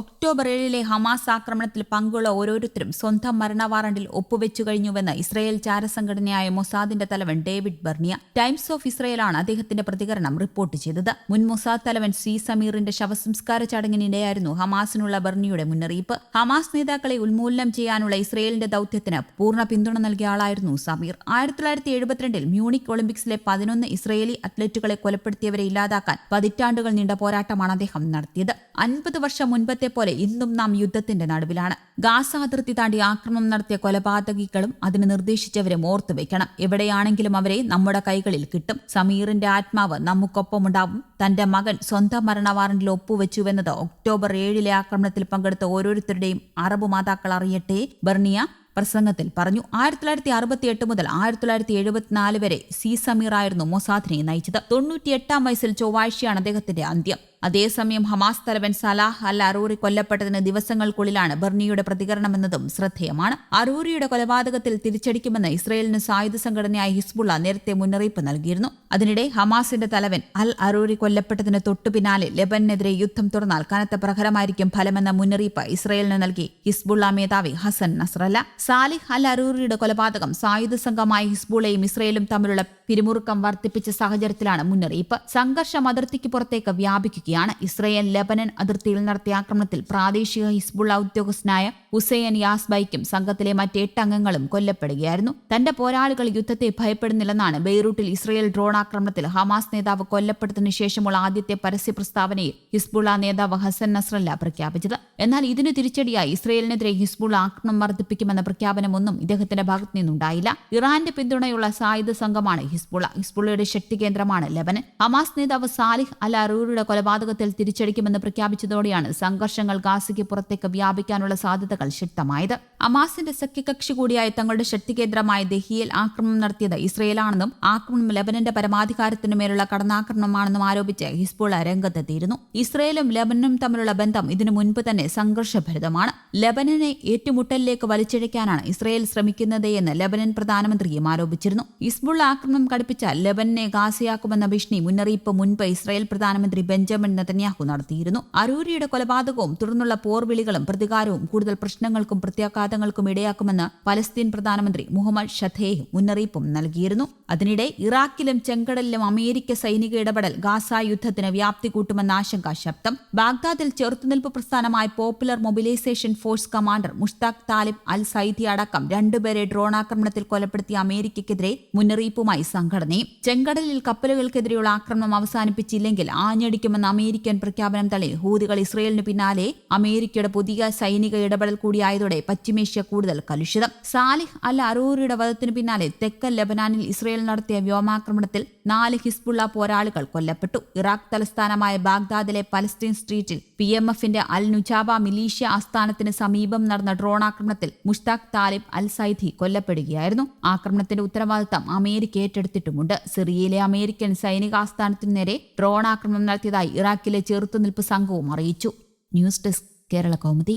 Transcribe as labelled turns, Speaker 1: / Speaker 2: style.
Speaker 1: October ഏഴിലെ Hamas ആക്രമണത്തിൽ പങ്കുള്ള ഓരോരുത്തരും സ്വന്തം മരണ വാറണ്ടിൽ ഒപ്പുവെച്ചു കഴിഞ്ഞുവെന്ന് ഇസ്രയേൽ ചാരസംഘടനയായ മൊസാദിന്റെ തലവൻ ഡേവിഡ് ബർണിയ ടൈംസ് ഓഫ് ഇസ്രയേലാണ് അദ്ദേഹത്തിന്റെ പ്രതികരണം റിപ്പോർട്ട് ചെയ്തത്. മുൻ മൊസാദ് തലവൻ സി സമീറിന്റെ ശവസംസ്കാര ചടങ്ങിനിടെയായിരുന്നു ഹമാസിനുള്ള ബർണിയുടെ മുന്നറിയിപ്പ്. ഹമാസ് നേതാക്കളെ ഉന്മൂലനം ചെയ്യാനുള്ള ഇസ്രയേലിന്റെ ദൌത്യത്തിന് പൂർണ പിന്തുണ നൽകിയ ആളായിരുന്നു സമീർ. ആയിരത്തി തൊള്ളായിരത്തി എഴുപത്തിരണ്ടിൽ മ്യൂണിക് ഒളിമ്പിക്സിലെ പതിനൊന്ന് ഇസ്രയേലി അത്ലറ്റുകളെ കൊലപ്പെടുത്തിയവരെ ഇല്ലാതാക്കാൻ പതിറ്റാണ്ടുകൾ നീണ്ട പോരാട്ടമാണ് അദ്ദേഹം നടത്തിയത്. അൻപത് വർഷം മുൻപത്തെ പോലെ ഇന്നും നാം യുദ്ധത്തിന്റെ നടുവിലാണ്. ഗാസ അതിർത്തി താണ്ടി ആക്രമണം നടത്തിയ കൊലപാതകികളും അതിന് നിർദ്ദേശിച്ചവരും ഓർത്തുവെക്കണം എവിടെയാണെങ്കിലും അവരെ നമ്മുടെ കൈകളിൽ കിട്ടും. സമീറിന്റെ ആത്മാവ് നമുക്കൊപ്പമുണ്ടാവും. തന്റെ മകൻ സ്വന്തം മരണ വാറന്റിൽ ഒപ്പുവെച്ചുവെന്നത് ഒക്ടോബർ ഏഴിലെ ആക്രമണത്തിൽ പങ്കെടുത്ത ഓരോരുത്തരുടെയും അറബ് മാതാക്കൾ അറിയട്ടെ ബർണിയ പ്രസംഗത്തിൽ പറഞ്ഞു. ആയിരത്തി തൊള്ളായിരത്തി അറുപത്തി എട്ട് മുതൽ ആയിരത്തി തൊള്ളായിരത്തി എഴുപത്തിനാല് വരെ സി സമീറായിരുന്നു മൊസാദിനെ നയിച്ചത്. തൊണ്ണൂറ്റിയെട്ടാം വയസ്സിൽ ചൊവ്വാഴ്ചയാണ് അദ്ദേഹത്തിന്റെ അന്ത്യം. അതേസമയം ഹമാസ് തലവൻ സലാഹ് അൽ അറൂറി കൊല്ലപ്പെട്ടതിന് ദിവസങ്ങൾക്കുള്ളിലാണ് ബർണിയുടെ പ്രതികരണമെന്നതും ശ്രദ്ധേയമാണ്. അറൂറിയുടെ കൊലപാതകത്തിൽ തിരിച്ചടിക്കുമെന്ന് ഇസ്രയേലിന് സായുധ സംഘടനയായ ഹിസ്ബുള്ള നേരത്തെ മുന്നറിയിപ്പ് നൽകിയിരുന്നു. അതിനിടെ ഹമാസിന്റെ തലവൻ അൽ അറൂറി കൊല്ലപ്പെട്ടതിന് തൊട്ടു പിന്നാലെ ലെബനെതിരെ യുദ്ധം തുടർന്നാൽ കനത്ത പ്രഹരമായിരിക്കും ഫലമെന്ന മുന്നറിയിപ്പ് ഇസ്രയേലിന് നൽകി ഹിസ്ബുള്ള മേധാവി ഹസൻ നസ്രല്ല. സാലിഹ് അൽ അറൂറിയുടെ കൊലപാതകം സായുധ സംഘമായ ഹിസ്ബുള്ളയും ഇസ്രയേലും തമ്മിലുള്ള പിരിമുറുക്കം വർദ്ധിപ്പിച്ച സാഹചര്യത്തിലാണ് മുന്നറിയിപ്പ്. സംഘർഷം അതിർത്തിക്ക് പുറത്തേക്ക് വ്യാപിക്കുകയാണ് ഇസ്രയേൽ ലെബനൻ അതിർത്തിയിൽ നടത്തിയ ആക്രമണത്തിൽ പ്രാദേശിക ഹിസ്ബുള്ള ഉദ്യോഗസ്ഥനായ ഹുസൈൻ യാസ്ബൈക്കും സംഘത്തിലെ മറ്റ് മറ്റെട്ട് അംഗങ്ങളും കൊല്ലപ്പെടുകയായിരുന്നു. തന്റെ പോരാളികൾ യുദ്ധത്തെ ഭയപ്പെടുന്നില്ലെന്നാണ് ബെയ്റൂട്ടിൽ ഇസ്രയേൽ ഡ്രോൺ ആക്രമണത്തിൽ ഹമാസ് നേതാവ് കൊല്ലപ്പെട്ടതിനു ശേഷമുള്ള ആദ്യത്തെ പരസ്യ പ്രസ്താവനയിൽ ഹിസ്ബുള്ള നേതാവ് ഹസൻ നസ്രല്ല പ്രഖ്യാപിച്ചത്. എന്നാൽ ഇതിനു തിരിച്ചടിയായി ഇസ്രയേലിനെതിരെ ഹിസ്ബുള്ള ആക്രമണം വർദ്ധിപ്പിക്കുമെന്ന പ്രഖ്യാപനമൊന്നും ഇദ്ദേഹത്തിന്റെ ഭാഗത്തു നിന്നുണ്ടായില്ല. ഇറാന്റെ പിന്തുണയുള്ള സായുധ സംഘമാണ് ഹിസ്ബുള്ള. ഹിസ്ബുള്ളയുടെ ശക്തി കേന്ദ്രമാണ് ലെബനൻ. ഹമാസ് നേതാവ് സാലിഹ് അൽ അറൂറിയുടെ കൊലപാതകത്തിൽ തിരിച്ചടിക്കുമെന്ന് പ്രഖ്യാപിച്ചതോടെയാണ് സംഘർഷങ്ങൾ ഗാസയ്ക്ക് പുറത്തേക്ക് വ്യാപിക്കാനുള്ള സാധ്യതകൾ ശക്തമായത് ഹമാസിന്റെ സഖ്യകക്ഷി കൂടിയായ തങ്ങളുടെ ശക്തികേന്ദ്രമായ ദഹിയയിൽ ആക്രമണം നടത്തിയത് ഇസ്രയേലാണെന്നും ആക്രമണം ലെബനന്റെ പരമാധികാരത്തിനു മേലുള്ള കടന്നാക്രമണമാണെന്നും ആരോപിച്ച് ഹിസ്ബുള്ള രംഗത്തെത്തിയിരുന്നു. ഇസ്രയേലും ലെബനനും തമ്മിലുള്ള ബന്ധം ഇതിനു മുൻപ് തന്നെ സംഘർഷഭരിതമാണ്. ലെബനനെ ഏറ്റുമുട്ടലിലേക്ക് വലിച്ചിഴയ്ക്കാനാണ് ഇസ്രയേൽ ശ്രമിക്കുന്നതെന്ന് ലബനൻ പ്രധാനമന്ത്രിയും ആരോപിച്ചിരുന്നു. ഹിസ്ബുള്ള ആക്രമണം കടുപ്പിച്ചാൽ ലെബനനെ ഗാസയാക്കുമെന്ന ഭീഷണി മുന്നറിയിപ്പ് മുൻപ് ഇസ്രയേൽ പ്രധാനമന്ത്രി ബെഞ്ചമിൻ നെതന്യാഹു നടത്തിയിരുന്നു. അരൂരിയുടെ കൊലപാതകവും തുടർന്നുള്ള പോർവിളികളും പ്രതികാരവും കൂടുതൽ പ്രശ്നങ്ങൾക്കും പ്രത്യാഘാതങ്ങൾക്കും ഇടയാക്കുമെന്ന് പലസ്തീൻ പ്രധാനമന്ത്രി മുഹമ്മദ് ഷഥേഹ് മുന്നറിയിപ്പും നൽകിയിരുന്നു. അതിനിടെ ഇറാഖിലും ചെങ്കടലിലും അമേരിക്ക സൈനിക ഇടപെടൽ ഗാസ യുദ്ധത്തിന് വ്യാപ്തി കൂട്ടുമെന്ന ആശങ്ക ശബ്ദം. ബാഗ്ദാദിൽ ചെറുത്തുനിൽപ്പ് പ്രസ്ഥാനമായ popular mobilisation force commander Mushtaq Talib al Saidi അടക്കം രണ്ടുപേരെ ഡ്രോൺ ആക്രമണത്തിൽ കൊലപ്പെടുത്തിയ അമേരിക്കയ്ക്കെതിരെ മുന്നറിയിപ്പുമായി സംഘടനയും. ചെങ്കടലിൽ കപ്പലുകൾക്കെതിരെയുള്ള ആക്രമണം അവസാനിപ്പിച്ചില്ലെങ്കിൽ ആഞ്ഞടിക്കുമെന്ന അമേരിക്കൻ പ്രഖ്യാപനം തള്ളി. ഹൂതികൾ ഇസ്രയേലിന് പിന്നാലെ അമേരിക്കയുടെ പുതിയ സൈനിക ഇടപെടൽ കൂടിയായതോടെ പശ്ചിമേഷ്യ കൂടുതൽ കലുഷിതം. സാലിഹ് അൽ അറൂറിയുടെ വധത്തിനു പിന്നാലെ തെക്കൻ ലബനാനിൽ ഇസ്രയേൽ നടത്തിയ വ്യോമാക്രമണത്തിൽ നാല് ഹിസ്ബുള്ള പോരാളികൾ കൊല്ലപ്പെട്ടു. ഇറാഖ് തലസ്ഥാനമായ ബാഗ്ദാദിലെ പലസ്തീൻ സ്ട്രീറ്റിൽ പി എം എഫിന്റെ അൽ നുജാബ മിലീഷ്യ ആസ്ഥാനത്തിന് സമീപം നടന്ന ഡ്രോൺ ആക്രമണത്തിൽ മുഷ്താഖ് താലിബ് അൽ സൈദി കൊല്ലപ്പെടുകയായിരുന്നു. ആക്രമണത്തിന്റെ ഉത്തരവാദിത്തം അമേരിക്ക ഏറ്റെടുത്തിട്ടുമുണ്ട്. സിറിയയിലെ അമേരിക്കൻ സൈനികാസ്ഥാനത്തിനു നേരെ ഡ്രോൺ ആക്രമണം നടത്തിയതായി ഇറാഖിലെ ചെറുത്തുനിൽപ്പ് സംഘവും അറിയിച്ചു. News desk Kerala Kaumudi.